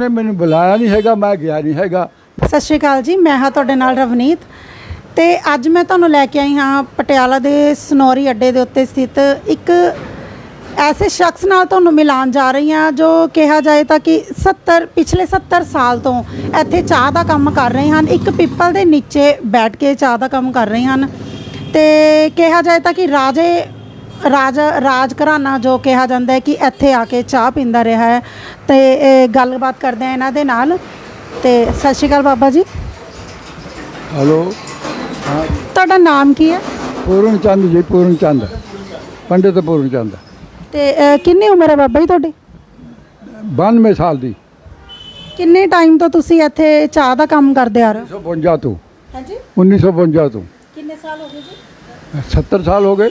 ਨੇ ਮੈਨੂੰ ਬੁਲਾਇਆ ਨਹੀਂ ਹੈਗਾ, ਮੈਂ ਗਿਆ ਨਹੀਂ ਹੈਗਾ। ਸਤਿ ਸ਼੍ਰੀ ਅਕਾਲ ਜੀ, ਮੈਂ ਹਾਂ ਤੁਹਾਡੇ ਨਾਲ ਰਵਨੀਤ। ਤੇ ਅੱਜ ਮੈਂ ਤੁਹਾਨੂੰ ਲੈ ਕੇ ਆਈ ਹਾਂ ਪਟਿਆਲਾ ਦੇ ਸਨੌਰੀ ਅੱਡੇ ਦੇ ਉੱਤੇ ਸਥਿਤ ਇੱਕ ਐਸੇ ਸ਼ਖਸ ਨਾਲ ਤੁਹਾਨੂੰ ਮਿਲਾਨ ਜਾ ਰਹੀ ਹਾਂ, ਜੋ ਕਿਹਾ ਜਾਏ ਤਾਂ ਕਿ 70 ਪਿਛਲੇ 70 ਸਾਲ ਤੋਂ ਇੱਥੇ ਚਾਹ ਦਾ ਕੰਮ ਕਰ ਰਹੇ ਹਨ। ਇੱਕ ਪਿੱਪਲ ਦੇ ਨੀਚੇ ਬੈਠ ਕੇ ਚਾਹ ਦਾ ਕੰਮ ਕਰ ਰਹੇ ਹਨ। ਤੇ ਕਿਹਾ ਜਾਏ ਤਾਂ ਕਿ ਰਾਜੇ ਰਾਜ ਰਾਜ ਘਰਾਣਾ ਜੋ ਕਿਹਾ ਜਾਂਦਾ ਹੈ ਕਿ ਇੱਥੇ ਆ ਕੇ ਚਾਹ ਪੀਂਦਾ ਰਿਹਾ ਹੈ। ਤੇ ਇਹ ਗੱਲਬਾਤ ਕਰਦੇ ਆ ਇਹਨਾਂ ਦੇ ਨਾਲ। ਤੇ ਸਤਿ ਸ਼੍ਰੀ ਅਕਾਲ ਬਾਬਾ ਜੀ। ਹਲੋ। ਹਾਂ ਤੁਹਾਡਾ ਨਾਮ ਕੀ ਹੈ? ਪੂਰਨ ਚੰਦ ਜੀ ਪੂਰਨ ਚੰਦ। ਪੰਡਿਤ ਪੂਰਨ ਚੰਦ। ਤੇ ਅਹ, ਕਿੰਨੀ ਉਮਰ ਹੈ ਬਾਬਾ ਜੀ ਤੁਹਾਡੀ? 92 ਸਾਲ ਦੀ। ਕਿੰਨੇ ਟਾਈਮ ਤੋਂ ਤੁਸੀਂ ਇੱਥੇ ਚਾਹ ਦਾ ਕੰਮ ਕਰਦੇ ਆ ਰਹੇ ਹੋ? 1952 ਤੋਂ। ਹਾਂਜੀ। 1952 ਤੋਂ। ਕਿੰਨੇ ਸਾਲ ਹੋ ਗਏ ਜੀ? 70 ਸਾਲ ਹੋ ਗਏ।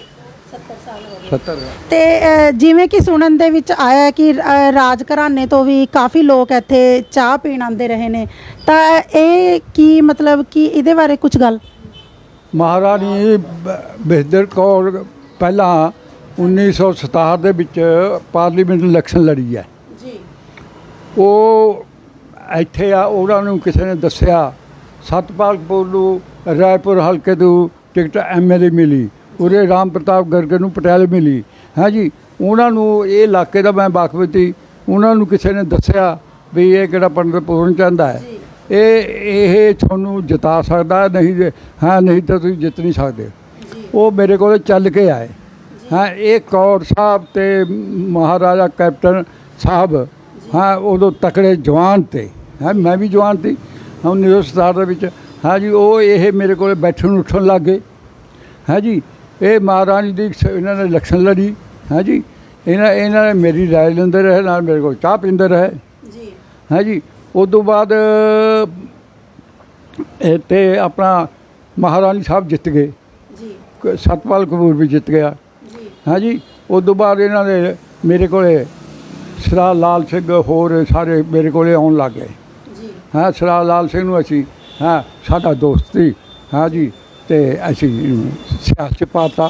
70 ਸਾਲ ਹੋ ਗਏ। 70 ਤੇ ਜਿਵੇਂ ਕਿ ਸੁਣਨ ਦੇ ਵਿੱਚ ਆਇਆ ਹੈ ਕਿ ਰਾਜ ਘਰਾਣੇ ਤੋਂ ਵੀ ਕਾਫੀ ਲੋਕ ਇੱਥੇ ਚਾਹ ਪੀਣ ਆਉਂਦੇ ਰਹੇ ਨੇ। ਤਾਂ ਇਹ ਕੀ ਮਤਲਬ ਕਿ ਇਹਦੇ ਬਾਰੇ ਕੁਝ ਗੱਲ? ਮਹਾਰਾਣੀ ਬ- ਬਹਿਦਰ ਕੌਰ ਪਹਿਲਾਂ 1967 ਦੇ ਵਿੱਚ ਪਾਰਲੀਮੈਂਟ ਇਲੈਕਸ਼ਨ ਲੜੀ ਹੈ। ਜੀ। ਉਹ ਇੱਥੇ ਆ ਉਹਨਾਂ ਨੂੰ ਕਿਸੇ ਨੇ ਦੱਸਿਆ ਸਤਪਾਲਪੁਰ ਨੂੰ ਰਾਏਪੁਰ ਹਲਕੇ ਤੋਂ ਟਿਕਟ ਐਮਐਲਏ ਮਿਲੀ। ਉਰੇ ਰਾਮ ਪ੍ਰਤਾਪ ਗਰਗ ਨੂੰ ਪਟਿਆਲੇ ਮਿਲੀ। ਹੈ ਜੀ? ਉਹਨਾਂ ਨੂੰ ਇਹ ਇਲਾਕੇ ਦਾ ਮੈਂ ਵਾਕਫ ਸੀ ਉਹਨਾਂ ਨੂੰ ਕਿਸੇ ਨੇ ਦੱਸਿਆ ਵੀ ਇਹ ਕਿਹੜਾ ਪੰਡਤ ਪੂਰਨ ਚੰਦ ਹੈ। ਇਹ ਇਹ ਤੁਹਾਨੂੰ ਜਿਤਾ ਸਕਦਾ ਨਹੀਂ ਜੇ ਹਾਂ ਨਹੀਂ ਤਾਂ ਤੁਸੀਂ ਜਿੱਤ ਨਹੀਂ ਸਕਦੇ। ਉਹ ਮੇਰੇ ਕੋਲ ਚੱਲ ਕੇ ਆਏ। ਹਾਂ ਇਹ ਕੌਰ ਸਾਹਿਬ ਤੇ ਮਹਾਰਾਜਾ ਕੈਪਟਨ ਸਾਹਿਬ ਹਾਂ ਉਦੋਂ ਤਕੜੇ ਜਵਾਨ ਤੇ। ਹਾਂ ਮੈਂ ਵੀ ਜਵਾਨ ਸੀ। ਹਾਂ 1967 ਦੇ ਵਿੱਚ। ਹਾਂ ਜੀ ਉਹ ਇਹ ਮੇਰੇ ਕੋਲ ਬੈਠਣ ਉੱਠਣ ਲੱਗ ਹਾਂ ਜੀ ਇਹ ਮਹਾਰਾਣੀ ਦੀ ਇਹਨਾਂ ਨੇ ਇਲੈਕਸ਼ਨ ਲੜੀ ਹਾਂ ਜੀ? ਇਹਨਾਂ ਇਹਨਾਂ ਨੇ ਮੇਰੀ ਰਾਏ ਲੈਂਦੇ ਰਹੇ ਨਾਲ ਮੇਰੇ ਕੋਲ ਚਾਹ ਪੀਂਦੇ ਰਹੇ। ਜੀ। ਹੈ ਜੀ? ਉਸ ਤੋਂ ਬਾਅਦ ਤੇ ਆਪਣਾ ਮਹਾਰਾਣੀ ਸਾਹਿਬ ਜਿੱਤ ਗਏ। ਜੀ। ਸਤਪਾਲ ਕਪੂਰ ਵੀ ਜਿੱਤ ਗਿਆ। ਜੀ। ਹੈ ਜੀ? ਉਸ ਤੋਂ ਬਾਅਦ ਇਹਨਾਂ ਦੇ ਮੇਰੇ ਕੋਲੇ ਸਰਾ ਲਾਲ ਸਿੰਘ ਹੋਰ ਸਾਰੇ ਮੇਰੇ ਕੋਲੇ ਆਉਣ ਲੱਗ ਗਏ। ਜੀ। ਹਾਂ ਸਰਾ ਲਾਲ ਸਿੰਘ ਨੂੰ ਅਸੀਂ ਹਾਂ ਸਾਡਾ ਦੋਸਤ ਸੀ। ਹਾਂ ਜੀ? ਤੇ ਅਸੀਂ ਸਿਆਸਤ 'ਚ ਪਾਤਾ।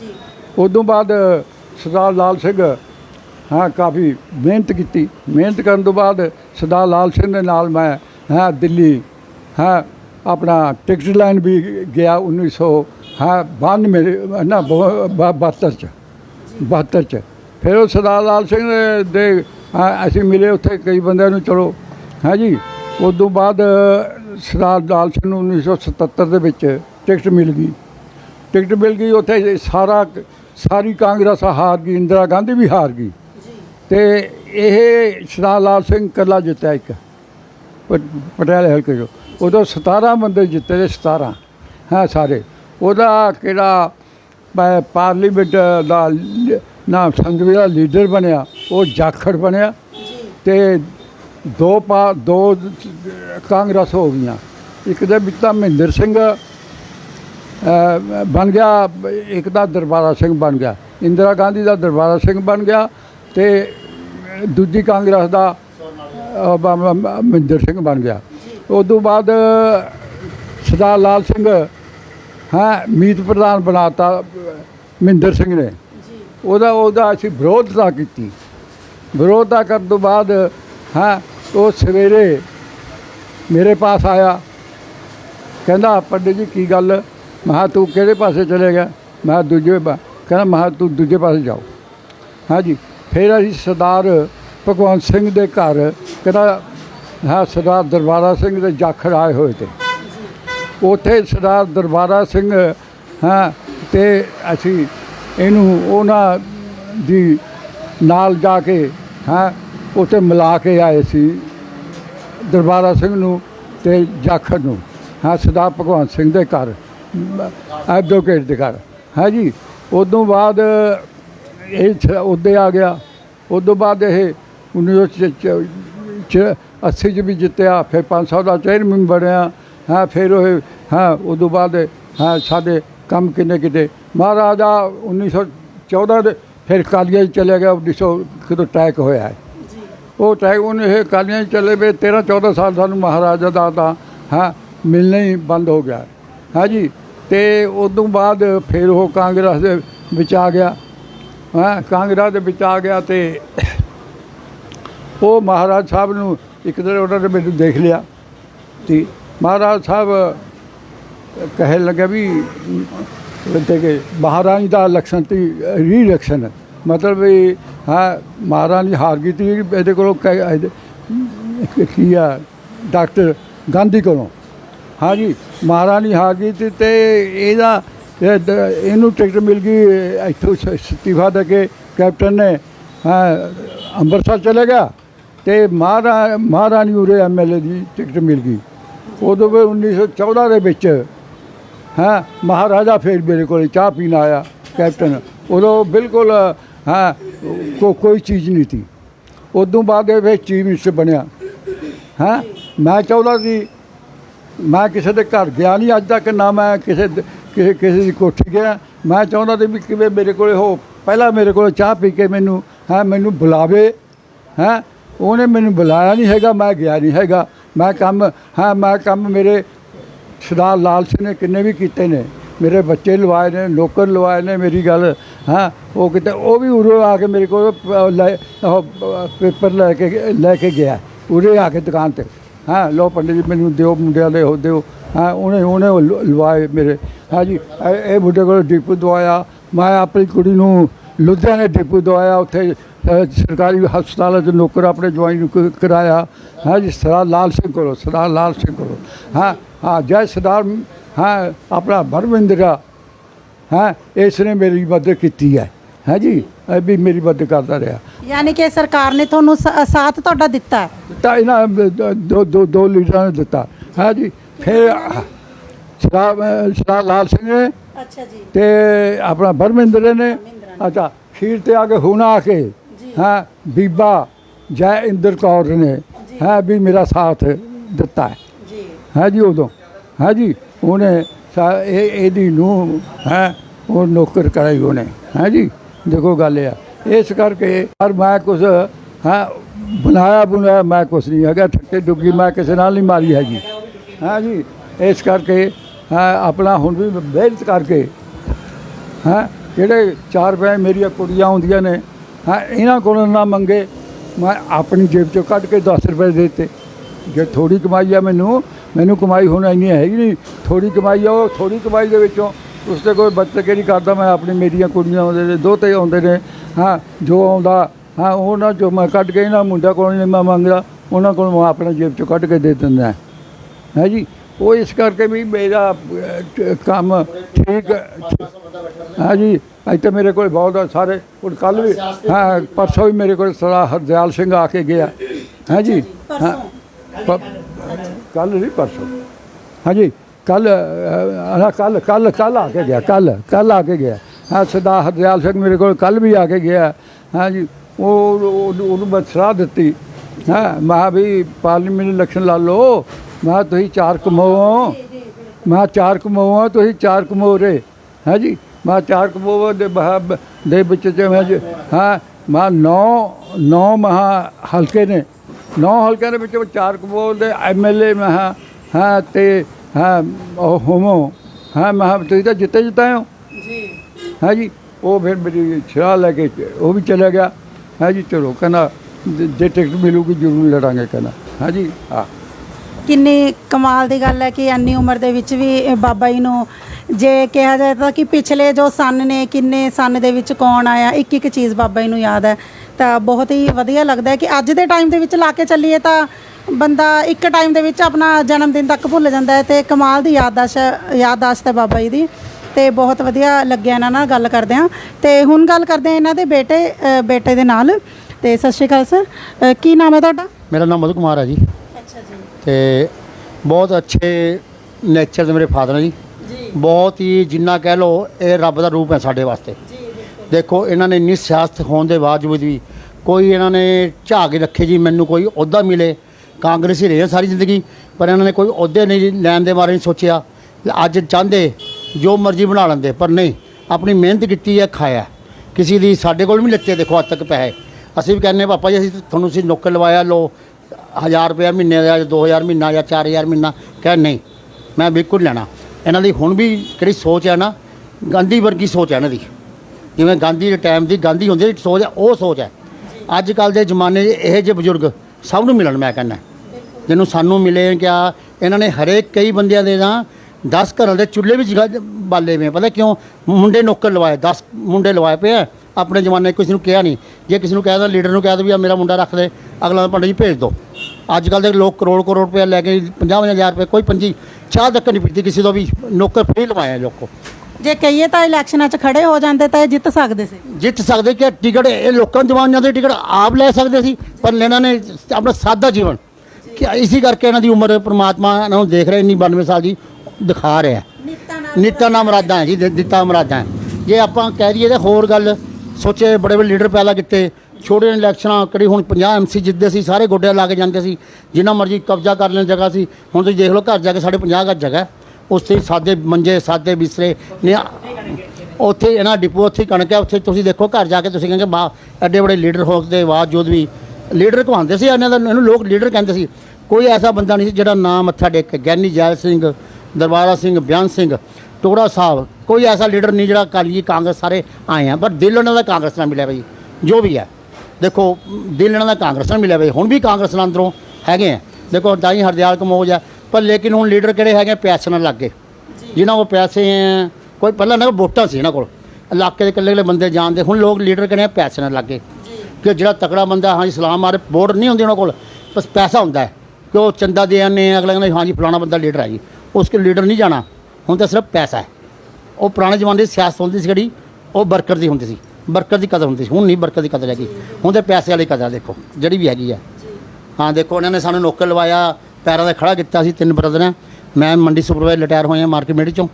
ਜੀ। ਤੋਂ ਬਾਅਦ ਸਰਦਾਰ ਲਾਲ ਸਿੰਘ ਹਾਂ ਕਾਫੀ ਮਿਹਨਤ ਕੀਤੀ। ਮਿਹਨਤ ਕਰਨ ਤੋਂ ਬਾਅਦ ਸਰਦਾਰ ਲਾਲ ਸਿੰਘ ਦੇ ਨਾਲ ਮੈਂ ਹਾਂ ਦਿੱਲੀ ਹਾਂ ਆਪਣਾ ਟਿਕਟ ਲਾਈਨ ਵੀ ਗਿਆ 1900 ਹਾਂ 92 ਨਾ 72 ਚ 72 ਚ। ਫਿਰ ਉਹ ਸਰਦਾਰ ਲਾਲ ਸਿੰਘ ਦੇ- ਅਸੀਂ ਮਿਲੇ ਉੱਥੇ ਕਈ ਬੰਦਿਆਂ ਨੂੰ ਚਲੋ ਹਾਂ ਜੀ। ਉਸ ਤੋਂ ਬਾਅਦ ਸਰਦਾਰ ਲਾਲ ਸਿੰਘ ਨੂੰ 1977 ਦੇ ਵਿੱਚ ਟਿਕਟ ਮਿਲ ਗਈ। ਟਿਕਟ ਮਿਲ ਗਈ ਉੱਥੇ ਸਾਰਾ ਸਾਰੀ ਕਾਂਗਰਸ ਹਾਰ ਗਈ ਇੰਦਰਾ ਗਾਂਧੀ ਵੀ ਹਾਰ ਗਈ। ਤੇ ਇਹ ਸਰਦਾਰ ਲਾਲ ਸਿੰਘ ਕੱਲਾ ਜਿੱਤਿਆ ਇੱਕ ਪਟਿਆਲੇ ਹਲਕੇ ਚੋਂ। ਉਦੋਂ 17 ਬੰਦੇ ਜਿੱਤੇ ਦੇ 17 ਹਾਂ ਸਾਰੇ। ਉਹਦਾ ਕਿਹੜਾ ਪਾਰਲੀਮੈਂਟ ਦਾ ਲ- ਨਾ ਸੰਗਵੀ ਦਾ ਲੀਡਰ ਬਣਿਆ ਉਹ ਜਾਖੜ ਬਣਿਆ। ਤੇ ਦੋ ਪਾ ਦੋ ਕਾਂਗਰਸ ਹੋ ਗਈਆਂ। ਇੱਕ ਦੇ ਵਿੱਚ ਤਾਂ ਮਹਿੰਦਰ ਸਿੰਘ ਬਣ ਗਿਆ ਇੱਕ ਦਾ ਦਰਬਾਰਾ ਸਿੰਘ ਬਣ ਗਿਆ। ਇੰਦਰਾ ਗਾਂਧੀ ਦਾ ਦਰਬਾਰਾ ਸਿੰਘ ਬਣ ਗਿਆ ਤੇ ਦੂਜੀ ਕਾਂਗਰਸ ਦਾ ਅ, ਬ- ਮਹਿੰਦਰ ਸਿੰਘ ਬਣ ਗਿਆ। ਉਸ ਤੋਂ ਬਾਅਦ ਸਰਦਾਰ ਲਾਲ ਸਿੰਘ ਹਾਂ ਮੀਤ ਪ੍ਰਧਾਨ ਬਣਾਤਾ ਮਹਿੰਦਰ ਸਿੰਘ ਨੇ। ਉਹਦਾ ਉਹਦਾ ਅਸੀਂ ਵਿਰੋਧਤਾ ਕੀਤੀ। ਵਿਰੋਧਤਾ ਕਰਨ ਤੋਂ ਬਾਅਦ ਹਾਂ ਉਹ ਸਵੇਰੇ ਮੇਰੇ ਪਾਸ ਆਇਆ। ਕਹਿੰਦਾ ਪੰਡਿਤ ਜੀ ਕੀ ਗੱਲ? ਮੈਂ ਤੂੰ ਕਿਹੜੇ ਪਾਸੇ ਚਲੇ ਗਿਆ? ਮੈਂ ਦੂਜੇ ਪਾ, ਕਹਿੰਦਾ ਮੈਂ ਤੂੰ ਦੂਜੇ ਪਾਸੇ ਜਾਓ। ਹਾਂਜੀ, ਫਿਰ ਅਸੀਂ ਸਰਦਾਰ ਭਗਵੰਤ ਸਿੰਘ ਦੇ ਘਰ ਕਹਿੰਦਾ, ਹਾਂ, ਸਰਦਾਰ ਦਰਬਾਰਾ ਸਿੰਘ ਦੇ ਜਾਖੜ ਆਏ ਹੋਏ ਤੇ। ਉੱਥੇ ਸਰਦਾਰ ਦਰਬਾਰਾ ਸਿੰਘ, ਹਾਂ, ਤੇ ਅਸੀਂ ਇਹਨੂੰ ਉਹਨਾਂ ਦੀ ਨਾਲ ਜਾ ਕੇ, ਹਾਂ, ਉੱਥੇ ਮਿਲਾ ਕੇ ਆਏ ਸੀ ਦਰਬਾਰਾ ਸਿੰਘ ਨੂੰ ਤੇ ਜਾਖੜ ਨੂੰ, ਹਾਂ, ਸਰਦਾਰ ਭਗਵੰਤ ਸਿੰਘ ਦੇ ਘਰ। ਐਡਵੋਕੇਟ ਦੇ ਘਰ ਹੈ ਜੀ ਉਦੋਂ ਬਾਅਦ ਇਹ ਛ- ਉਹਦੇ ਆ ਗਿਆ। ਉਦੋਂ ਬਾਅਦ ਇਹ 1980 ਚ ਵੀ ਜਿੱਤਿਆ, ਫਿਰ 500 ਦਾ ਚੇਅਰਮੈਨ ਬਣਿਆ। ਹਾਂ, ਫਿਰ ਉਹ, ਹਾਂ, ਉਦੋਂ ਬਾਅਦ, ਹਾਂ, ਸਾਡੇ ਕੰਮ ਕਿੰਨੇ ਕਿਤੇ। ਮਹਾਰਾਜਾ 1914 ਦੇ, ਫਿਰ ਕਾਲੀਆ 'ਚ ਚਲੇ ਗਿਆ 1900 ਕਿਦੋਂ ਟੈਕ ਹੋਇਆ ਹੈ। ਉਹ ਟੈਗ ਉਹਨੇ ਇਹ ਕਾਲੀਆਂ 'ਚ ਚਲੇ ਵੇ 13 14 ਸਾਲ ਸਾਨੂੰ ਮਹਾਰਾਜਾ ਦਾ ਤਾਂ ਹਾਂ, ਮਿਲਣਾ ਹੀ ਬੰਦ ਹੋ ਗਿਆ। ਹਾਂ ਜੀ ਤੇ ਉਦੋਂ ਬਾਅਦ ਫਿਰ ਉਹ ਕਾਂਗਰਸ ਦੇ ਵਿੱਚ ਆ ਗਿਆ। ਹਾਂ, ਕਾਂਗਰਸ ਦੇ ਵਿੱਚ ਆ ਗਿਆ ਤੇ ਉਹ ਮਹਾਰਾਜ ਸਾਹਿਬ ਨੂੰ ਇੱਕ ਦਿਨ ਉਹਨਾਂ ਨੇ ਮੈਨੂੰ ਦੇਖ ਲਿਆ ਤੇ ਮਹਾਰਾਜ ਸਾਹਿਬ ਕਹਿਣ ਲੱਗਾ ਵੀ ਤੇ ਕਿ ਮਹਾਰਾਣੀ ਦਾ ਇਲੈਕਸ਼ਨ ਤੀ ਰੀ ਇਲੈਕਸ਼ਨ ਮਤਲਬ ਵੀ, ਹਾਂ ਮਹਾਰਾਣੀ ਹਾਰ ਗਈ ਤੀ ਇਹਦੇ ਕੋਲੋਂ ਕਹਿ- ਕੀ ਆ, ਡਾਕਟਰ ਗਾਂਧੀ ਕੋਲੋਂ। ਹਾਂਜੀ, ਮਹਾਰਾਣੀ ਹਾਰ ਗਈ ਤੀ ਤੇ ਇਹਦਾ ਇਹਨੂੰ ਟਿਕਟ ਮਿਲ ਗਈ, ਇੱਥੋਂ ਸ- ਅਸਤੀਫਾ ਦੇ ਕੇ ਕੈਪਟਨ ਨੇ ਅੰਮ੍ਰਿਤਸਰ ਚਲੇ ਗਿਆ ਤੇ ਮਹਾਰਾ, ਮਹਾਰਾਣੀ ਉਰੇ ਐਮਐਲਏ ਦੀ ਟਿਕਟ ਮਿਲ ਗਈ। ਉਦੋਂ ਫਿਰ 1914 ਦੇ ਵਿੱਚ, ਹਾਂ, ਮਹਾਰਾਜਾ ਫੇਰ ਮੇਰੇ ਕੋਲ ਚਾਹ ਪੀਣ ਆਇਆ ਕੈਪਟਨ ਉਦੋਂ ਬਿਲਕੁਲ, ਹਾਂ ਕੋਈ ਚੀਜ਼ ਨਹੀਂ ਸੀ। ਉਦੋਂ ਬਾਅਦ ਇਹ ਚੀਫ ਮਿਨਿਸਟਰ ਬਣਿਆ, ਹਾਂ, ਮੈਂ ਚਾਹੁੰਦਾ ਸੀ ਮੈਂ ਕਿਸੇ ਦੇ ਘਰ ਗਿਆ ਨਹੀਂ, ਅੱਜ ਤੱਕ ਨਾ ਮੈਂ ਕਿਸੇ ਕਿਸੇ ਕਿਸੇ ਦੀ ਕੋਠੀ ਗਿਆ। ਮੈਂ ਚਾਹੁੰਦਾ ਸੀ ਵੀ ਕਿਵੇਂ ਮੇਰੇ ਕੋਲੇ ਹੋ। ਪਹਿਲਾਂ ਮੇਰੇ ਕੋਲ ਚਾਹ ਪੀ ਕੇ ਮੈਨੂੰ, ਹਾਂ, ਮੈਨੂੰ ਬੁਲਾਵੇ। ਹੈਂ, ਉਹਨੇ ਮੈਨੂੰ ਬੁਲਾਇਆ ਨਹੀਂ ਹੈਗਾ, ਮੈਂ ਗਿਆ ਨਹੀਂ ਹੈਗਾ। ਮੈਂ ਕੰਮ, ਹਾਂ, ਮੈਂ ਕੰਮ ਮੇਰੇ ਸਰਦਾਰ ਲਾਲ ਸਿੰਘ ਨੇ ਕਿੰਨੇ ਵੀ ਕੀਤੇ ਨੇ। ਮੇਰੇ ਬੱਚੇ ਲਵਾਏ ਨੇ, ਨੌਕਰ ਲਵਾਏ ਨੇ ਮੇਰੀ ਗੱਲ, ਹਾਂ, ਉਹ ਕਿਤੇ, ਉਹ ਵੀ ਉਰੇ ਆ ਕੇ ਮੇਰੇ ਕੋਲ ਲੈ, ਉਹ ਪੇਪਰ ਲੈ ਕੇ ਲੈ ਕੇ ਗਿਆ। ਉਰੇ ਆ ਕੇ ਦੁਕਾਨ ਤੇ। ਹਾਂ ਲੋ ਪੰਡਿਤ ਜੀ ਮੈਨੂੰ ਦਿਓ ਮੁੰਡਿਆਂ ਦੇ ਹੋ ਦਿਓ। ਹਾਂ ਉਹਨੇ ਉਹਨੇ ਉਹ ਲ- ਲਵਾਏ ਮੇਰੇ। ਹਾਂ ਜੀ ਇਹ ਇਹ ਮੁੰਡੇ ਕੋਲ ਡਿਪੂ ਦਵਾਇਆ। ਮੈਂ ਆਪਣੀ ਕੁੜੀ ਨੂੰ ਲੁਧਿਆਣੇ ਡਿਪੂ ਦਵਾਇਆ। ਉੱਥੇ ਅ, ਸਰਕਾਰੀ ਹਸਪਤਾਲਾਂ 'ਚ ਨੌਕਰ ਆਪਣੇ ਜਵਾਈ ਨੂੰ ਕ- ਕਰਾਇਆ। ਹਾਂ ਜੀ ਸਰਦਾਰ ਲਾਲ ਸਿੰਘ ਕੋਲੋਂ ਸਰਦਾਰ ਲਾਲ ਸਿੰਘ ਕੋਲੋਂ। ਹਾਂ ਹਾਂ ਜੈ ਸਰਦਾਰ ਹਾਂ ਆਪਣਾ ਭਰਵਿੰਦਰਾ ਹਾਂ ਇਸ ਨੇ ਮੇਰੀ ਮਦਦ ਕੀਤੀ ਹੈ। ਹੈ ਜੀ ਇਹ ਵੀ ਮੇਰੀ ਮਦਦ ਕਰਦਾ ਰਿਹਾ। ਯਾਨੀ ਕਿ ਸਰਕਾਰ ਨੇ ਤੁਹਾਨੂੰ ਸ- ਸਾਥ ਤੁਹਾਡਾ ਦਿੱਤਾ ਹੈ। ਤਾਂ ਇਹਨਾਂ ਦ- ਦੋ ਦੋ ਦੋ ਲੀਡਰਾਂ ਨੇ ਦਿੱਤਾ। ਹੈ ਜੀ? ਫਿਰ ਸਰਦਾਰ ਲਾਲ ਸਿੰਘ ਨੇ ਅੱਛਾ ਜੀ। ਤੇ ਆਪਣਾ ਬਰਮਿੰਦਰ ਨੇ। ਅੱਛਾ ਖੀਰ ਤੇ ਆ ਕੇ ਹੁਣ ਆ ਕੇ ਹਾਂ ਬੀਬਾ ਜੈ ਇੰਦਰ ਕੌਰ ਨੇ ਹੈ ਵੀ ਮੇਰਾ ਸਾਥ ਦਿੱਤਾ ਹੈ। ਜੀ। ਹੈ ਜੀ ਉਦੋਂ। ਹੈ ਜੀ? ਉਹਨੇ ਸਾ- ਇਹ ਇਹਦੀ ਨੂੰ ਹੈ ਉਹ ਨੌਕਰ ਕਰਾਈ ਉਹਨੇ। ਹੈ ਜੀ? ਦੇਖੋ ਗੱਲ ਇਹ ਆ। ਇਸ ਕਰਕੇ ਪਰ ਮੈਂ ਕੁਛ, ਹੈ, ਬਣਾਇਆ ਬੁਣਾਇਆ ਮੈਂ ਕੁਛ ਨਹੀਂ ਹੈਗਾ, ਠੱਕੇ ਡੁੱਗੀ ਮੈਂ ਕਿਸੇ ਨਾਲ ਨਹੀਂ ਮਾਰੀ ਹੈਗੀ। ਹੈ ਜੀ, ਇਸ ਕਰਕੇ, ਹੈ, ਆਪਣਾ ਹੁਣ ਵੀ ਮਿਹਨਤ ਕਰਕੇ, ਹੈ, ਜਿਹੜੇ ਚਾਰ ਰੁਪਏ ਮੇਰੀਆਂ ਕੁੜੀਆਂ ਹੁੰਦੀਆਂ ਨੇ, ਹਾਂ, ਇਹਨਾਂ ਕੋਲੋਂ ਨਾ ਮੰਗੇ। ਮੈਂ ਆਪਣੀ ਜੇਬ ਚੋਂ ਕੱਢ ਕੇ 10 ਰੁਪਏ ਦੇ ਦਿੱਤੇ। ਜੇ ਥੋੜੀ ਕਮਾਈ ਆ ਮੈਨੂੰ ਮੈਨੂੰ ਕਮਾਈ ਹੁਣ ਇੰਨੀ ਹੈਗੀ ਨਹੀਂ। ਥੋੜੀ ਕਮਾਈ ਆ ਉਹ ਥੋੜੀ ਕਮਾਈ ਦੇ ਵਿੱਚੋਂ ਉਸ ਤੇ ਕੋਈ ਬੱਚੇ ਕੇ ਨਹੀਂ ਕਰਦਾ ਮੈਂ, ਆਪਣੀ ਮੇਰੀਆਂ ਕੁੜੀਆਂ ਆਉਂਦੇ ਨੇ ਦੋਤੇ ਆਉਂਦੇ ਨੇ ਹਾਂ, ਜੋ ਆਉਂਦਾ, ਹਾਂ, ਉਹਨਾਂ ਚੋਂ ਮੈਂ ਕੱਢ ਕੇ ਇਹਨਾਂ ਮੁੰਡਾ ਕੋਲ ਨਹੀਂ ਮੈਂ ਮੰਗਦਾ, ਉਹਨਾਂ ਕੋਲ ਮੈਂ ਆਪਣੇ ਜੇਬ ਚੋਂ ਕੱਢ ਕੇ ਦੇ ਦਿੰਦਾ। ਹੈ ਜੀ? ਉਹ ਇਸ ਕਰਕੇ ਵੀ ਮੇਰਾ ਕੰਮ ਠੀਕ, ਹਾਂ ਜੀ, ਅੱਜ ਤਾਂ ਮੇਰੇ ਕੋਲ ਬਹੁਤ ਆ ਸਾਰੇ, ਹੁਣ ਕੱਲ ਵੀ, ਹਾਂ, ਪਰਸੋਂ ਵੀ ਮੇਰੇ ਕੋਲ ਸਰਾ ਹਰਦਿਆਲ ਸਿੰਘ ਆ ਕੇ ਗਿਆ। ਹਾਂ ਜੀ? ਹਾਂ ਕੱਲ ਨਹੀਂ, ਪਰਸੋਂ। ਹਾਂ ਜੀ ਕੱਲ ਕੱਲ ਕੱਲ ਕੱਲ ਆ ਕੇ ਗਿਆ ਕੱਲ ਕੱਲ ਆ ਕੇ ਗਿਆ। ਹਾਂ ਸਦਾ ਹਰਦਿਆਲ ਸਿੰਘ ਮੇਰੇ ਕੋਲ ਕੱਲ ਵੀ ਆ ਕੇ ਗਿਆ। ਹਾਂ ਜੀ, ਉਹ ਉਹਨੂੰ ਮੈਂ ਸਲਾਹ ਦਿੱਤੀ। ਹਾਂ, ਮਾ ਵੀ ਪਾਰਲੀਮੈਂਟ ਇਲੈਕਸ਼ਨ ਲਾ ਲਓ। ਮੈਂ ਤੁਸੀਂ ਚਾਰ ਕਮਾਓ। ਮੈਂ ਚਾਰ ਕਮਾਓ, ਤੁਸੀਂ ਚਾਰ ਕਮਾਓ ਰੇ। ਹੈ ਜੀ, ਮੈਂ ਚਾਰ ਕਮਾਓ ਦੇ ਬਹਾਬ ਦੇ ਵਿੱਚ ਜਿਵੇਂ ਮੈਂ ਹਾਂ, ਮੈਂ ਨੌ ਨੌ ਮਹਾ ਹਲਕੇ ਨੇ। ਨੌ ਹਲਕਿਆਂ ਦੇ ਵਿੱਚ ਚਾਰ ਕਮਾਓ ਦੇ ਐਮਐਲਏ ਮਹਾ ਹਾਂ, ਤੇ ਹਾਂ, ਉਹ ਹੋਮੋ ਹਾਂ ਮਹਾ ਤੁਸੀਂ ਤਾਂ ਜਿੱਤੇ ਜਿੱਤਾਏ ਹੋ। ਹੈ ਜੀ ਉਹ ਫਿਰ ਮੇਰੀ ਛੜਾ ਲੈ ਕੇ ਉਹ ਵੀ ਚਲਾ ਗਿਆ। ਹੈ ਜੀ ਚਲੋ ਕਹਿੰਦਾ, ਜੇ ਟਿਕਟ ਮਿਲੂਗੀ ਜ਼ਰੂਰ ਲੜਾਂਗੇ ਕਹਿੰਦਾ। ਹੈ ਜੀ ਹਾਂ। ਕਿੰਨੀ ਕਮਾਲ ਦੀ ਗੱਲ ਹੈ ਕਿ ਇੰਨੀ ਉਮਰ ਦੇ ਵਿੱਚ ਵੀ ਬਾਬਾ ਜੀ ਨੂੰ ਜੇ ਕਿਹਾ ਜਾਏ ਤਾਂ ਕਿ ਪਿਛਲੇ ਜੋ ਸੰਨ ਨੇ, ਕਿੰਨੇ ਸੰਨ ਦੇ ਵਿੱਚ ਕੌਣ ਆਇਆ, ਇੱਕ ਇੱਕ ਚੀਜ਼ ਬਾਬਾ ਜੀ ਨੂੰ ਯਾਦ ਹੈ। ਤਾਂ ਬਹੁਤ ਹੀ ਵਧੀਆ ਲੱਗਦਾ ਹੈ ਕਿ ਅੱਜ ਦੇ ਟਾਈਮ ਦੇ ਵਿੱਚ ਲਾ ਕੇ ਚੱਲੀਏ ਤਾਂ ਬੰਦਾ ਇੱਕ ਟਾਈਮ ਦੇ ਵਿੱਚ ਆਪਣਾ ਜਨਮ ਦਿਨ ਤੱਕ ਭੁੱਲ ਜਾਂਦਾ ਹੈ ਤੇ ਕਮਾਲ ਦੀ ਯਾਦਾਸ਼ਤ ਯਾਦਦਾਸ਼ਤ ਹੈ ਬਾਬਾ ਜੀ ਦੀ। ਤੇ ਬਹੁਤ ਵਧੀਆ ਲੱਗਿਆ ਇਹਨਾਂ ਨਾਲ ਗੱਲ ਕਰਦੇ ਹਾਂ ਤੇ ਹੁਣ ਗੱਲ ਕਰਦੇ ਹਾਂ ਇਹਨਾਂ ਦੇ ਬੇਟੇ ਅ, ਬੇਟੇ ਦੇ ਨਾਲ। ਤੇ ਸਤਿ ਸ਼੍ਰੀ ਅਕਾਲ ਸਰ। ਅ, ਕੀ ਨਾਮ ਹੈ ਤੁਹਾਡਾ? ਮੇਰਾ ਨਾਮ ਮਧੂ ਕੁਮਾਰ ਹੈ ਜੀ। ਅੱਛਾ ਜੀ। ਤੇ ਬਹੁਤ ਅੱਛੇ ਨੇਚਰ ਦੇ ਮੇਰੇ ਫਾਦਰ ਜੀ। ਜੀ। ਬਹੁਤ ਹੀ ਜਿੰਨਾ ਕਹਿ ਲਓ ਇਹ ਰੱਬ ਦਾ ਰੂਪ ਹੈ ਸਾਡੇ ਵਾਸਤੇ। ਜੀ ਬਿਲਕੁਲ। ਦੇਖੋ ਇਹਨਾਂ ਨੇ ਇੰਨੀ ਸਿਆਸਤ ਹੋਣ ਦੇ ਬਾਵਜੂਦ ਵੀ ਕੋਈ ਇਹਨਾਂ ਨੇ ਝਾਕ ਕੇ ਰੱਖੇ ਜੀ ਮੈਨੂੰ ਕੋਈ ਅਹੁਦਾ ਮਿਲੇ। ਕਾਂਗਰਸੀ ਰਹੇ ਸਾਰੀ ਜ਼ਿੰਦਗੀ ਪਰ ਇਹਨਾਂ ਨੇ ਕੋਈ ਅਹੁਦੇ ਨਹੀਂ ਲੈਣ ਦੇ ਬਾਰੇ ਨਹੀਂ ਸੋਚਿਆ। ਅੱਜ ਚਾਹੁੰਦੇ ਜੋ ਮਰਜ਼ੀ ਬਣਾ ਲੈਂਦੇ, ਪਰ ਨਹੀਂ, ਆਪਣੀ ਮਿਹਨਤ ਕੀਤੀ ਹੈ, ਖਾਇਆ ਕਿਸੇ ਦੀ ਸਾਡੇ ਕੋਲ ਵੀ ਨਹੀਂ ਲੱਤੇ, ਦੇਖੋ, ਹੱਦ ਤੱਕ ਪੈਸੇ। ਅਸੀਂ ਵੀ ਕਹਿੰਦੇ ਪਾਪਾ ਜੀ, ਅਸੀਂ ਤੁਹਾਨੂੰ ਅਸੀਂ ਨੌਕਰ ਲਵਾਇਆ ਲੋ 1000 ਰੁਪਇਆ ਮਹੀਨੇ ਦਾ, ਜਾਂ 2000 ਮਹੀਨਾ, ਜਾਂ 4000 ਮਹੀਨਾ। ਕਹਿ, ਨਹੀਂ, ਮੈਂ ਬਿਲਕੁਲ ਲੈਣਾ। ਇਹਨਾਂ ਦੀ ਹੁਣ ਵੀ ਕਿਹੜੀ ਸੋਚ ਹੈ ਨਾ, ਗਾਂਧੀ ਵਰਗੀ ਸੋਚ ਹੈ ਇਹਨਾਂ ਦੀ। ਜਿਵੇਂ ਗਾਂਧੀ ਦੇ ਟਾਈਮ ਦੀ ਗਾਂਧੀ ਹੁੰਦੀ ਜਿਹੜੀ ਸੋਚ ਹੈ, ਉਹ ਸੋਚ ਹੈ। ਅੱਜ ਕੱਲ ਦੇ ਜ਼ਮਾਨੇ 'ਚ ਇਹ ਜਿਹੇ ਬਜ਼ੁਰਗ ਸਭ ਨੂੰ ਮਿਲਣ, ਮੈਂ ਕਹਿੰਦਾ। ਜਿਹਨੂੰ ਸਾਨੂੰ ਮਿਲੇ, ਕਿਆ ਇਹਨਾਂ ਨੇ ਹਰੇਕ ਕਈ ਬੰਦਿਆਂ ਦੇ ਨਾ 10 ਘਰਾਂ ਦੇ ਚੁੱਲ੍ਹੇ ਵੀ ਜਗਾ ਬਾਲੇ ਵੇ ਪਤਾ ਕਿਉਂ? ਮੁੰਡੇ ਨੌਕਰ ਲਵਾਏ 10 ਮੁੰਡੇ ਲਵਾਏ ਪਏ ਆ। ਆਪਣੇ ਜ਼ਮਾਨੇ 'ਚ ਕਿਸੇ ਨੂੰ ਕਿਹਾ ਨਹੀਂ। ਜੇ ਕਿਸੇ ਨੂੰ ਕਹਿ ਦੋ ਲੀਡਰ ਨੂੰ ਕਹਿ ਦੋ ਵੀ ਆ ਮੇਰਾ ਮੁੰਡਾ ਰੱਖ ਦੇ ਅਗਲਾ ਪੰਡਿਤ ਜੀ ਭੇਜ ਦਿਓ ਅੱਜ ਕੱਲ ਦੇ ਲੋਕ ਕਰੋੜ ਕਰੋੜ ਰੁਪਏ ਲੈ ਕੇ 50 ਹਜ਼ਾਰ ਰੁਪਏ ਕੋਈ ਪੰਜੀ ਚਾਹ ਤੱਕ ਨਹੀਂ ਪੀਤੀ ਕਿਸੇ ਤੋਂ ਵੀ। ਨੌਕਰ ਫ੍ਰੀ ਲਵਾਏ ਆ ਲੋਕੋ। ਜੇ ਕਹੀਏ ਤਾਂ ਇਲੈਕਸ਼ਨਾਂ 'ਚ ਖੜੇ ਹੋ ਜਾਂਦੇ ਤਾਂ ਇਹ ਜਿੱਤ ਸਕਦੇ ਸੀ। ਜਿੱਤ ਸਕਦੇ ਕਿ ਟਿਕਟ ਇਹ ਲੋਕਾਂ ਜਵਾਨਾਂ ਦੇ ਟਿਕਟ ਆਪ ਲੈ ਸਕਦੇ ਸੀ ਪਰ ਇਹਨਾਂ ਨੇ ਆਪਣਾ ਸਾਦਾ ਜੀਵਨ। ਕਿ ਇਸੇ ਕਰਕੇ ਇਹਨਾਂ ਦੀ ਉਮਰ ਪ੍ਰਮਾਤਮਾ ਇਹਨਾਂ ਨੂੰ ਦੇਖ ਰਿਹਾ ਇੰਨੀ 92 ਸਾਲ ਦੀ ਦਿਖਾ ਰਿਹਾ। ਨਿੱਤਾ ਨਾਮ ਮਰਾਦਾਂ ਹੈ ਜੀ ਨਿੱਤਾ ਮਰਾਦਾਂ ਹੈ। ਜੇ ਆਪਾਂ ਕਹਿ ਦਈਏ ਤਾਂ ਹੋਰ ਗੱਲ ਸੋਚੇ ਬੜੇ ਬੜੇ ਲੀਡਰ ਪੈਦਾ ਕੀਤੇ ਛੋਟੇ ਇਲੈਕਸ਼ਨਾਂ ਕਰੀ ਹੁਣ 50 ਐਮਸੀ ਜਿੱਤਦੇ ਸੀ ਸਾਰੇ ਗੋਡਿਆਂ ਲਾ ਕੇ ਜਾਂਦੇ ਸੀ ਜਿੰਨਾ ਮਰਜ਼ੀ ਕਬਜ਼ਾ ਕਰ ਲੈਣ ਜਗ੍ਹਾ ਸੀ ਹੁਣ ਤੁਸੀਂ ਦੇਖ ਲਓ ਘਰ ਜਾ ਕੇ ਸਾਡੇ 50 ਘਰ ਜਗ੍ਹਾ ਹੈ। ਉੱਥੇ ਸਾਦੇ ਮੰਜੇ ਸਾਦੇ ਬਿਸਤਰੇ ਨੇ ਉੱਥੇ ਇਹਨਾਂ ਡਿਪੂ ਉੱਥੇ ਕਣਕ ਹੈ ਉੱਥੇ ਤੁਸੀਂ ਦੇਖੋ ਘਰ ਜਾ ਕੇ ਤੁਸੀਂ ਕਹਿੰਗੇ ਬਾ ਐਡੇ ਬੜੇ ਲੀਡਰ ਹੋਣ ਦੇ ਬਾਵਜੂਦ ਵੀ ਲੀਡਰ ਕਹਾਉਂਦੇ ਸੀ ਇਹਨਾਂ ਦਾ ਇਹਨੂੰ ਲੋਕ ਲੀਡਰ ਕਹਿੰਦੇ ਸੀ। ਕੋਈ ਐਸਾ ਬੰਦਾ ਨਹੀਂ ਸੀ ਜਿਹੜਾ ਨਾਮ ਮੱਥਾ ਟੇਕ ਗਿਆਨੀ ਜੈਲ ਸਿੰਘ ਦਰਬਾਰਾ ਸਿੰਘ ਬਿਆਨ ਸਿੰਘ ਟੋੜਾ ਸਾਹਿਬ, ਕੋਈ ਐਸਾ ਲੀਡਰ ਨਹੀਂ ਜਿਹੜਾ ਅਕਾਲੀ ਕਾਂਗਰਸ ਸਾਰੇ ਆਏ ਆ, ਪਰ ਦਿਲ ਉਹਨਾਂ ਦਾ ਕਾਂਗਰਸ ਨਾਲ ਮਿਲਿਆ ਬਈ, ਜੋ ਵੀ ਹੈ। ਦੇਖੋ, ਦਿਲ ਇਹਨਾਂ ਦਾ ਕਾਂਗਰਸ ਨਾਲ ਮਿਲਿਆ ਬਈ, ਹੁਣ ਵੀ ਕਾਂਗਰਸ ਨਾਲ ਅੰਦਰੋਂ ਹੈਗੇ ਆ। ਦੇਖੋ ਦਾਈ ਹਰਦਿਆਲ ਕਮੋਜ ਆ ਪਰ ਲੇਕਿਨ ਹੁਣ ਲੀਡਰ ਕਿਹੜੇ ਹੈਗੇ ਪੈਸੇ ਨਾਲ ਲੱਗੇ ਜਿਨ੍ਹਾਂ ਕੋਲ ਪੈਸੇ ਹੈ ਕੋਈ ਪਹਿਲਾਂ ਨਾ ਵੋਟਾਂ ਸੀ ਇਹਨਾਂ ਕੋਲ। ਇਲਾਕੇ ਦੇ ਇਕੱਲੇ ਇਕੱਲੇ ਬੰਦੇ ਜਾਣਦੇ, ਹੁਣ ਲੋਕ ਲੀਡਰ ਕਿਹੜੇ ਪੈਸੇ ਨਾਲ ਲੱਗੇ ਕਿ ਜਿਹੜਾ ਤਕੜਾ ਬੰਦਾ, ਹਾਂਜੀ, ਸਲਾਮ ਮਾਰੇ, ਵੋਟ ਨਹੀਂ ਹੁੰਦੀ ਉਹਨਾਂ ਕੋਲ, ਬਸ ਪੈਸਾ ਹੁੰਦਾ ਹੈ। ਕਿ ਉਹ ਚੰਦਾ ਦੇ ਆਨੇ ਅਗਲੇ ਕਹਿੰਦੇ, ਹਾਂਜੀ, ਫਲਾਣਾ ਬੰਦਾ ਲੀਡਰ ਹੈ ਜੀ। ਉਸ ਕੇ ਲੀਡਰ ਨਹੀਂ ਜਾਣਾ। ਹੁਣ ਤਾਂ ਸਿਰਫ ਪੈਸਾ ਹੈ। ਉਹ ਪੁਰਾਣੇ ਜ਼ਮਾਨੇ ਦੀ ਸਿਆਸਤ ਹੁੰਦੀ ਸੀ ਜਿਹੜੀ, ਉਹ ਬਰਕਰ ਦੀ ਹੁੰਦੀ ਸੀ। ਬਰਕਰ ਦੀ ਕਦਰ ਹੁੰਦੀ ਸੀ। ਹੁਣ ਨਹੀਂ ਬਰਕਰ ਦੀ ਕਦਰ ਹੈਗੀ। ਹੁਣ ਤੇ ਪੈਸੇ ਵਾਲੀ ਕਦਰ ਦੇਖੋ, ਜਿਹੜੀ ਵੀ ਹੈਗੀ ਆ। ਹਾਂ, ਦੇਖੋ ਉਹਨਾਂ ਨੇ ਸਾਨੂੰ ਨੌਕਰ ਲਵਾਇਆ, ਪੈਰਾਂ ਦਾ ਖੜਾ ਕੀਤਾ ਸੀ ਤਿੰਨ ਬ੍ਰਦਰ ਨੇ। ਮੈਂ ਮੰਡੀ ਸੁਪਰਵਾਈਜ਼ਰ ਰਿਟਾਇਰ ਹੋਇਆ ਮਾਰਕੀਟ ਕਮੇਟੀ ਚੋਂ।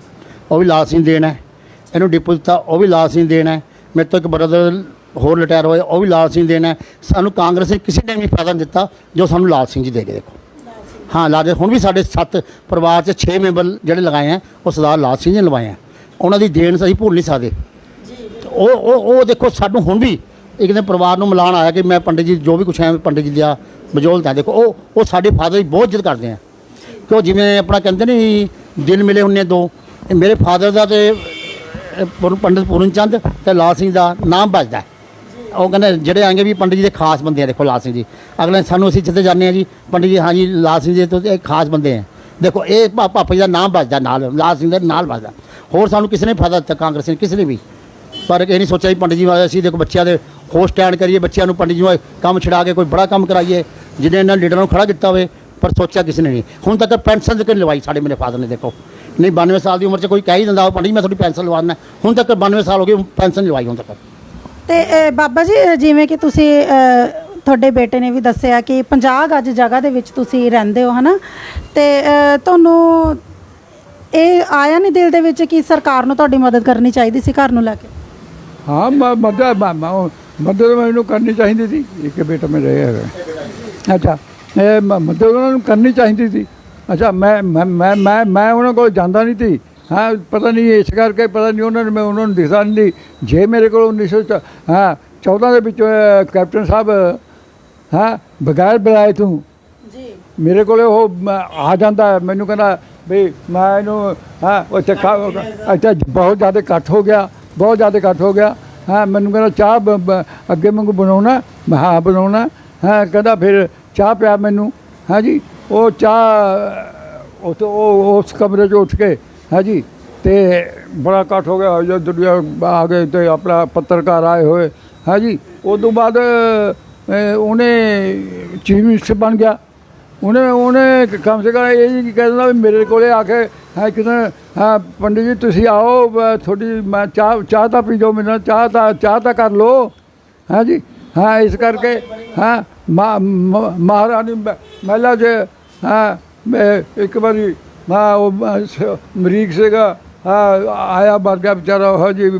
ਉਹ ਵੀ ਲਾਲ ਸਿੰਘ ਦੇਣਾ ਹੈ। ਇਹਨੂੰ ਡਿਪੂ ਦਿੱਤਾ, ਉਹ ਵੀ ਲਾਲ ਸਿੰਘ ਦੇਣ ਹੈ। ਮੇਰੇ ਤੋਂ ਇੱਕ ਬ੍ਰਦਰ ਹੋਰ ਰਿਟਾਇਰ ਹੋਏ ਉਹ ਵੀ ਲਾਲ ਸਿੰਘ ਦੇਣਾ ਸਾਨੂੰ ਕਾਂਗਰਸ ਨੇ ਕਿਸੇ ਨੇ ਵੀ ਫਾਇਦਾ ਨਹੀਂ ਦਿੱਤਾ ਜੋ ਸਾਨੂੰ ਲਾਲ ਸਿੰਘ ਜੀ ਦੇ ਗਏ ਦੇਖੋ ਹਾਂ ਲਾਦੇ ਹੁਣ ਵੀ ਸਾਡੇ ਸੱਤ ਪਰਿਵਾਰ 'ਚ 6 ਮੈਂਬਰ ਜਿਹੜੇ ਲਗਾਏ ਆ, ਉਹ ਸਰਦਾਰ ਲਾਲ ਸਿੰਘ ਨੇ ਲਵਾਏ ਆ। ਉਹਨਾਂ ਦੀ ਦੇਣ ਅਸੀਂ ਭੁੱਲ ਨਹੀਂ ਸਕਦੇ। ਉਹ ਉਹ ਉਹ ਦੇਖੋ ਸਾਨੂੰ ਹੁਣ ਵੀ ਇੱਕ ਦਿਨ ਪਰਿਵਾਰ ਨੂੰ ਮਿਲਾਣ ਆਇਆ ਕਿ ਮੈਂ ਪੰਡਿਤ ਜੀ, ਜੋ ਵੀ ਕੁਛ ਹੈ, ਪੰਡਿਤ ਜੀ ਦਾ ਬਜੋਲਤ ਹੈ। ਦੇਖੋ, ਉਹ ਉਹ ਸਾਡੇ ਫਾਦਰ ਦੀ ਬਹੁਤ ਇੱਜ਼ਤ ਕਰਦੇ ਆ। ਕਿਉਂ ਜਿਵੇਂ ਆਪਣਾ ਕਹਿੰਦੇ ਨੇ ਦਿਲ ਮਿਲੇ ਹੁੰਨੇ ਦੋ। ਮੇਰੇ ਫਾਦਰ ਦਾ ਤੇ ਪੰਡਿਤ ਪੂਰਨ ਚੰਦ ਤੇ ਲਾਲ ਸਿੰਘ ਦਾ ਨਾਮ ਵੱਜਦਾ ਉਹ ਕਹਿੰਦੇ ਜਿਹੜੇ ਆਂਗੇ ਵੀ ਪੰਡਿਤ ਜੀ ਦੇ ਖਾਸ ਬੰਦੇ ਆ, ਦੇਖੋ ਲਾਲ ਸਿੰਘ ਜੀ। ਅਗਲੇ ਸਾਨੂੰ ਅਸੀਂ ਜਿੱਥੇ ਜਾਂਦੇ ਆ ਜੀ, ਪੰਡਿਤ ਜੀ, ਹਾਂ ਜੀ, ਲਾਲ ਸਿੰਘ ਜੀ ਤੋਂ ਇਹ ਖਾਸ ਬੰਦੇ ਆ। ਦੇਖੋ, ਇਹ ਪਾ- ਪਾਪਾ ਜੀ ਦਾ ਨਾਮ ਵੱਜਦਾ ਨਾਲ, ਲਾਲ ਸਿੰਘ ਦੇ ਨਾਲ ਵੱਜਦਾ। ਹੋਰ ਸਾਨੂੰ ਕਿਸੇ ਨੇ ਫਾਇਦਾ ਦਿੱਤਾ, ਕਾਂਗਰਸ ਨੇ, ਕਿਸੇ ਨੇ ਵੀ। ਪਰ ਇਹ ਨਹੀਂ ਸੋਚਿਆ ਵੀ ਪੰਡਿਤ ਜੀ ਵਾਲੇ ਅਸੀਂ ਦੇਖੋ ਬੱਚਿਆਂ ਦੇ ਹੋਰ ਸਟੈਂਡ ਕਰੀਏ, ਬੱਚਿਆਂ ਨੂੰ ਪੰਡਿਤ ਜੀ ਨੂੰ ਕੰਮ ਛਡਾ ਕੇ ਕੋਈ ਬੜਾ ਕੰਮ ਕਰਾਈਏ, ਜਿਹਨੇ ਇਹਨਾਂ ਲੀਡਰਾਂ ਨੂੰ ਖੜਾ ਕੀਤਾ ਹੋਵੇ, ਪਰ ਸੋਚਿਆ ਕਿਸੇ ਨੇ ਨਹੀਂ। ਹੁਣ ਤੱਕ ਪੈਨਸ਼ਨ ਤੱਕ ਨਹੀਂ ਲਵਾਈ ਸਾਡੇ ਮੇਰੇ ਫਾਦਰ ਨੇ, ਦੇਖੋ। ਨਹੀਂ 92 ਸਾਲ ਦੀ ਉਮਰ 'ਚ ਕੋਈ ਕਹਿ ਹੀ ਦਿੰਦਾ, ਉਹ ਪੰਡਿਤ ਜੀ, ਮੈਂ ਤੁਹਾਡੀ ਪੈਨਸ਼ਨ ਲਵਾਉਣਾ ਹੁਣ ਤੱਕ 92 ਸਾਲ ਹੋ ਗਏ, ਪੈਨਸ਼ਨ ਲਵਾਈ ਹੁਣ ਤੱਕ। ਤੇ ਅ, ਬਾਬਾ ਜੀ ਅ, ਜਿਵੇਂ ਕਿ ਤੁਸੀਂ ਅ, ਤੁਹਾਡੇ ਬੇਟੇ ਨੇ ਵੀ ਦੱਸਿਆ ਕਿ 50 ਗੱਜ ਜਗ੍ਹਾ ਦੇ ਵਿੱਚ ਤੁਸੀਂ ਰਹਿੰਦੇ ਹੋ ਹਨਾ? ਤੇ ਅ, ਤੁਹਾਨੂੰ ਇਹ ਆਇਆ ਨਹੀਂ ਦਿਲ ਦੇ ਵਿੱਚ ਕਿ ਸਰਕਾਰ ਨੂੰ ਤੁਹਾਡੀ ਮਦਦ ਕਰਨੀ ਚਾਹੀਦੀ ਸੀ ਘਰ ਨੂੰ ਲੈ ਕੇ? ਹਾਂ ਮ- ਮਦਦ ਮ- ਮ- ਮਦਦ ਮੈਨੂੰ ਕਰਨੀ ਚਾਹੀਦੀ ਸੀ। ਇੱਕ ਬੇਟਾ ਮੇਰਾ ਇਹ ਹੈਗਾ ਅੱਛਾ ਇਹ ਮ- ਮਦਦ ਉਹਨਾਂ ਨੂੰ ਕਰਨੀ ਚਾਹੀਦੀ ਸੀ। ਅੱਛਾ ਮੈਂ ਮੈਂ ਮੈਂ ਮੈਂ ਮੈਂ ਉਹਨਾਂ ਕੋਲ ਜਾਂਦਾ ਨਹੀਂ ਸੀ। ਹਾਂ ਪਤਾ ਨਹੀਂ ਇਸ ਕਰਕੇ ਪਤਾ ਨਹੀਂ ਉਹਨਾਂ ਨੂੰ ਮੈਂ ਉਹਨਾਂ ਨੂੰ ਦਿਖਦਾ ਨਹੀਂ। ਜੇ ਮੇਰੇ ਕੋਲ 1900 ਚ- ਹਾਂ 14 ਦੇ ਵਿੱਚ ਕੈਪਟਨ ਸਾਹਿਬ ਹਾਂ ਬਗੈਰ ਬੁਲਾਏ ਤੂੰ ਜੀ। ਮੇਰੇ ਕੋਲੇ ਉਹ ਆ ਜਾਂਦਾ ਮੈਨੂੰ ਕਹਿੰਦਾ ਵੀ ਮੈਂ ਇਹਨੂੰ ਹਾਂ ਉਹ ਚੱਕਾ ਅੱਛਾ ਬਹੁਤ ਜ਼ਿਆਦਾ ਇਕੱਠ ਹੋ ਗਿਆ ਬਹੁਤ ਜ਼ਿਆਦਾ ਇਕੱਠ ਹੋ ਗਿਆ। ਹਾਂ ਮੈਨੂੰ ਕਹਿੰਦਾ ਚਾਹ ਅੱਗੇ ਮੰਗੂ ਬਣਾਉਣਾ ਮੈਂ ਹਾਂ ਬਣਾਉਣਾ। ਹਾਂ ਕਹਿੰਦਾ ਫਿਰ ਚਾਹ ਪਿਆ ਮੈਨੂੰ। ਹਾਂ ਜੀ ਉਹ ਚਾਹ ਉਹ ਉਸ ਕਮਰੇ 'ਚ ਉੱਠ ਕੇ ਹਾਂ ਜੀ ਤੇ ਬੜਾ ਇਕੱਠ ਹੋ ਗਿਆ ਜੋ ਦੁਨੀਆ ਆ ਗਏ ਤੇ ਆਪਣਾ ਪੱਤਰਕਾਰ ਆਏ ਹੋਏ। ਹਾਂ ਜੀ ਉਸ ਤੋਂ ਬਾਅਦ ਉਹਨੇ ਚੀਫ ਮਿਨਿਸਟਰ ਬਣ ਗਿਆ। ਉਹਨੇ ਉਹਨੇ ਕਮ ਸੇ ਕਮ ਇਹ ਨਹੀਂ ਕਹਿ ਦਿੰਦਾ ਵੀ ਮੇਰੇ ਕੋਲੇ ਆ ਕੇ, ਹੈ ਕਿਤੇ ਹਾਂ, ਪੰਡਿਤ ਜੀ, ਤੁਸੀਂ ਆਓ ਬ- ਤੁਹਾਡੀ, ਮੈਂ ਚਾਹ ਚਾਹ ਤਾਂ ਪੀ ਜਾਓ ਮੈਨੂੰ ਚਾਹ ਤਾਂ ਚਾਹ ਤਾਂ ਕਰ ਲਓ। ਹਾਂਜੀ, ਹਾਂ, ਇਸ ਕਰਕੇ, ਹਾਂ ਮਹਾਰਾਣੀ ਮ- ਮਹਿਲਾ ਜੇ, ਹਾਂ ਇੱਕ ਵਾਰੀ ਮੈਂ ਉਹ ਮ- ਸ- ਮਰੀਕ ਸੀਗਾ। ਹਾਂ ਆਇਆ ਮਰ ਗਿਆ ਵਿਚਾਰਾ ਉਹ ਜੀ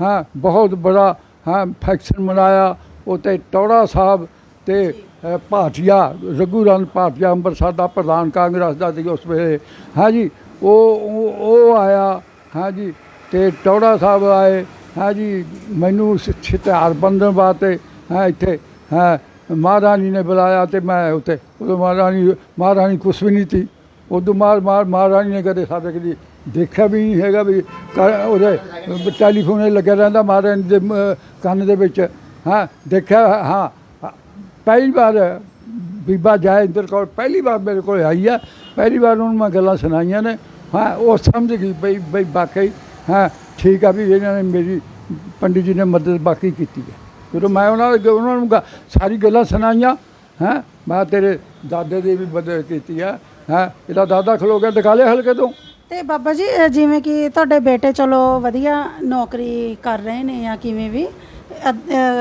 ਹਾਂ ਬਹੁਤ ਬੜਾ ਹਾਂ ਫੈਕਸ਼ਨ ਮਨਾਇਆ। ਉਤੇ ਟੌੜਾ ਸਾਹਿਬ ਤੇ ਅ, ਭਾਟੀਆ ਰਘੂ ਰਨ ਭਾਟੀਆ ਅੰਮ੍ਰਿਤਸਰ ਦਾ ਪ੍ਰਧਾਨ ਕਾਂਗਰਸ ਦਾ ਸੀ ਉਸ ਵੇਲੇ। ਹਾਂ ਜੀ ਉਹ ਉਹ- ਉਹ ਆਇਆ। ਹਾਂ ਜੀ ਤੇ ਟੌੜਾ ਸਾਹਿਬ ਆਏ। ਹਾਂ ਜੀ ਮੈਨੂੰ ਛਿਤਾਰ ਬੰਦਨ ਵਾਸਤੇ ਹਾਂ ਇੱਥੇ ਹਾਂ ਮਹਾਰਾਣੀ ਨੇ ਬੁਲਾਇਆ ਤੇ ਮੈਂ ਉੱਥੇ ਉਦੋਂ ਮਹਾਰਾਣੀ ਮਹਾਰਾਣੀ ਕੁਛ ਵੀ ਨਹੀਂ ਸੀ। ਉਦੋਂ ਮਾਰ ਮਾਰ ਮਹਾਰਾਣੀ ਨੇ ਕਦੇ ਸਾਡੇ ਕਦੀ ਦੇਖਿਆ ਵੀ ਨਹੀਂ ਹੈਗਾ ਵੀ ਕ- ਉਹਦੇ ਟੈਲੀਫੋਨ ਹੀ ਲੱਗਿਆ ਰਹਿੰਦਾ ਮਹਾਰਾਣੀ ਦੇ ਕੰਨ ਦੇ ਵਿੱਚ। ਹਾਂ, ਦੇਖਿਆ, ਹਾਂ। ਪਹਿਲੀ ਵਾਰ ਬੀਬਾ ਜੈਇੰਦਰ ਕੌਰ ਪਹਿਲੀ ਵਾਰ ਮੇਰੇ ਕੋਲ ਆਈ ਆ। ਪਹਿਲੀ ਵਾਰ ਉਹਨੂੰ ਮੈਂ ਗੱਲਾਂ ਸੁਣਾਈਆਂ ਨੇ। ਹਾਂ, ਉਹ ਸਮਝ ਗਈ ਬਈ ਬਈ ਵਾਕਈ, ਹਾਂ, ਠੀਕ ਆ ਵੀ ਇਹਨਾਂ ਨੇ ਮੇਰੀ, ਪੰਡਿਤ ਜੀ ਨੇ ਮਦਦ ਬਾਕੀ ਕੀਤੀ ਹੈ। ਜਦੋਂ ਮੈਂ ਉਹਨਾਂ ਉਹਨਾਂ ਨੂੰ ਸਾਰੀ ਗੱਲਾਂ ਸੁਣਾਈਆਂ, ਹੈਂ, ਮੈਂ ਤੇਰੇ ਦਾਦੇ ਦੀ ਵੀ ਮਦਦ ਕੀਤੀ ਆ। ਹੈਂ? ਇਹਦਾ ਦਾਦਾ ਖਲੋ ਗਿਆ ਦਿਖਾ ਲਿਆ ਹਲਕੇ ਤੋਂ। ਤੇ ਬਾਬਾ ਜੀ ਅ, ਜਿਵੇਂ ਕਿ ਤੁਹਾਡੇ ਬੇਟੇ ਚਲੋ ਵਧੀਆ ਨੌਕਰੀ ਕਰ ਰਹੇ ਨੇ ਜਾਂ ਕਿਵੇਂ ਵੀ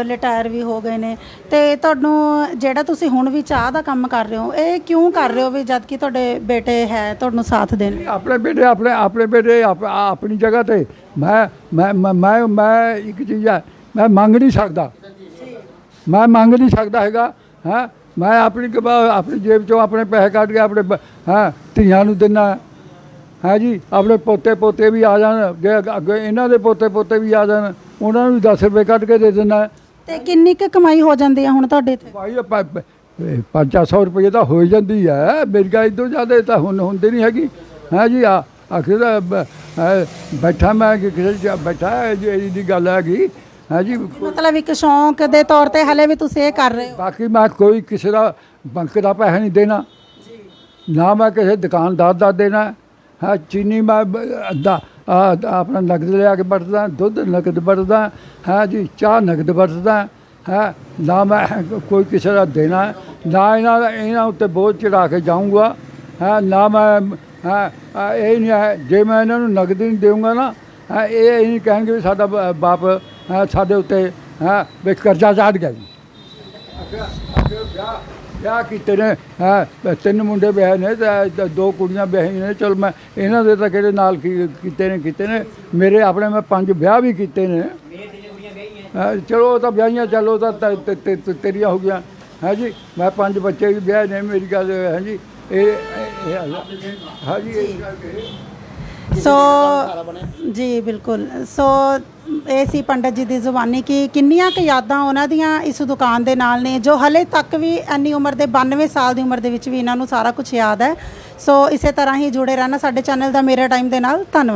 ਰਿਟਾਇਰ ਵੀ ਹੋ ਗਏ ਨੇ। ਤੇ ਤੁਹਾਨੂੰ ਜਿਹੜਾ ਤੁਸੀਂ ਹੁਣ ਵੀ ਚਾਹ ਦਾ ਕੰਮ ਕਰ ਰਹੇ ਹੋ ਇਹ ਕਿਉਂ ਕਰ ਰਹੇ ਹੋ ਵੀ ਜਦ ਕਿ ਤੁਹਾਡੇ ਬੇਟੇ ਹੈ ਤੁਹਾਨੂੰ ਸਾਥ ਦੇਣ ਆਪਣੇ ਬੇਟੇ ਆਪਣੇ ਆਪਣੇ ਬੇਟੇ ਆਪ- ਆ- ਆਪਣੀ ਜਗ੍ਹਾ ਤੇ ਮੈਂ ਮੈਂ ਮੈਂ- ਮੈਂ ਮੈਂ ਇੱਕ ਚੀਜ਼ ਹੈ ਮੈਂ ਮੰਗ ਨਹੀਂ ਸਕਦਾ। ਮੈਂ ਮੰਗ ਨਹੀਂ ਸਕਦਾ ਹੈਗਾ ਹਾਂ? ਮੈਂ ਆਪਣੀ ਕਬਾ- ਆਪਣੀ ਜੇਬ ਚੋਂ ਆਪਣੇ ਪੈਸੇ ਕੱਢ ਕੇ ਆਪਣੇ ਬ- ਹਾਂ ਧੀਆਂ ਨੂੰ ਦਿੰਨਾ ਹੈ ਜੀ ਆਪਣੇ ਪੋਤੇ ਪੋਤੇ ਵੀ ਆ ਜਾਣ ਜੇ ਅੱਗ- ਅੱਗੇ ਇਹਨਾਂ ਦੇ ਪੋਤੇ ਪੋਤੇ ਵੀ ਆ ਜਾਣ ਉਹਨਾਂ ਨੂੰ ਵੀ 10 ਰੁਪਏ ਕੱਢ ਕੇ ਦੇ ਦਿੰਦਾ। ਤੇ ਕਿੰਨੀ ਕੁ ਕਮਾਈ ਹੋ ਜਾਂਦੀ ਹੈ ਹੁਣ ਤੁਹਾਡੇ ਇੱਥੇ? ਭਾਈ 500 ਰੁਪਏ ਤਾਂ ਹੋ ਹੀ ਜਾਂਦੀ ਹੈ ਮੇਰੀ ਇਦੋਂ ਜ਼ਿਆਦਾ ਤਾਂ ਹੁਣ ਹੁੰਦੀ ਨਹੀਂ ਹੈਗੀ। ਹੈ ਜੀ ਆ ਆਖਿਰ ਤਾਂ ਬ- ਹੈ, ਬੈਠਾ ਮੈਂ ਕਿ ਕਿਸੇ ਚ ਬੈਠਾ ਹੈ ਜੀ ਇਹਦੀ ਗੱਲ ਹੈਗੀ। ਹੈ ਜੀ ਮਤਲਬ ਇੱਕ ਸ਼ੌਂਕ ਦੇ ਤੌਰ ਤੇ ਹਲੇ ਵੀ ਤੁਸੀਂ ਇਹ ਕਰ ਰਹੇ ਹੋ? ਬਾਕੀ ਮੈਂ ਕੋਈ ਕਿਸੇ ਦਾ ਬੈਂਕ ਦਾ ਪੈਸਾ ਨਹੀਂ ਦੇਣਾ। ਨਾ ਮੈਂ ਕਿਸੇ ਦੁਕਾਨਦਾਰ ਦਾ ਦੇਣਾ। ਹੈ ਚੀਨੀ ਮੈਂ ਅੱਧਾ ਆਪਣਾ ਨਗਦ ਲਿਆ ਕੇ ਵਰਤਦਾ ਦੁੱਧ ਨਗਦ ਵਰਤਦਾ ਹੈ ਜੀ ਚਾਹ ਨਗਦ ਵਰਤਦਾ ਹੈ ਨਾ ਮੈਂ ਕੋਈ ਕਿਸੇ ਦਾ ਦੇਣਾ। ਨਾ ਇਹਨਾਂ ਦਾ ਇਹਨਾਂ ਉੱਤੇ ਬੋਝ ਚੜਾ ਕੇ ਜਾਊਂਗਾ। ਹੈ ਨਾ ਮੈਂ ਹੈ ਇਹ ਨਹੀਂ ਹੈ ਜੇ ਮੈਂ ਇਹਨਾਂ ਨੂੰ ਨਗਦ ਨਹੀਂ ਦੇਵਾਂਗਾ ਨਾ ਹੈਂ, ਇਹ ਇਹ ਨਹੀਂ ਕਹਿਣਗੇ ਸਾਡਾ ਬਾਪ ਸਾਡੇ ਉੱਤੇ ਹੈ ਵੀ ਕਰਜ਼ਾ ਚਾੜ ਗਿਆ ਜੀ। ਵਿਆਹ ਵਿਆਹ ਕੀਤੇ ਨੇ ਹੈ ਤਿੰਨ ਮੁੰਡੇ ਵਿਆਹੇ ਨੇ ਤੇ ਦੋ ਕੁੜੀਆਂ ਵਿਆਹੀਆਂ ਨੇ ਚਲ ਮੈਂ ਇਹਨਾਂ ਦੇ ਤਾਂ ਕਿਹੜੇ ਨਾਲ ਕੀ- ਕੀਤੇ ਨੇ ਕੀਤੇ ਨੇ? ਮੇਰੇ ਆਪਣੇ ਮੈਂ ਪੰਜ ਵਿਆਹ ਵੀ ਕੀਤੇ ਨੇ। ਚਲੋ ਉਹ ਤਾਂ ਵਿਆਹੀਆਂ ਚਲੋ ਤਾਂ ਤੇਰੀਆਂ ਹੋ ਗਈਆਂ। ਹੈ ਜੀ ਮੈਂ ਪੰਜ ਬੱਚੇ ਵੀ ਵਿਆਹ ਨੇ ਮੇਰੀ ਗੱਲ ਹੈ ਜੀ ਇਹ ਇਹ- ਇਹ ਹਾਂ ਜੀ ਇਹ ਗੱਲ ਕਹੀ। ਸੋ ਜੀ ਬਿਲਕੁਲ। ਸੋ ਇਹ ਸੀ ਪੰਡਤ ਜੀ ਦੀ ਜ਼ੁਬਾਨੀ ਕਿ ਕਿੰਨੀਆਂ ਕੁ ਯਾਦਾਂ ਉਹਨਾਂ ਦੀਆਂ ਇਸ ਦੁਕਾਨ ਦੇ ਨਾਲ ਨੇ ਜੋ ਹਲੇ ਤੱਕ ਵੀ ਇੰਨੀ ਉਮਰ ਦੇ 92 ਸਾਲ ਦੀ ਉਮਰ ਦੇ ਵਿੱਚ ਵੀ ਇਹਨਾਂ ਨੂੰ ਸਾਰਾ ਕੁਝ ਯਾਦ ਹੈ। ਸੋ ਇਸੇ ਤਰ੍ਹਾਂ ਹੀ ਜੁੜੇ ਰਹਿਣਾ ਸਾਡੇ ਚੈਨਲ ਦਾ ਮੇਰਾ ਟਾਈਮ ਦੇ ਨਾਲ। ਧੰਨਵਾਦ।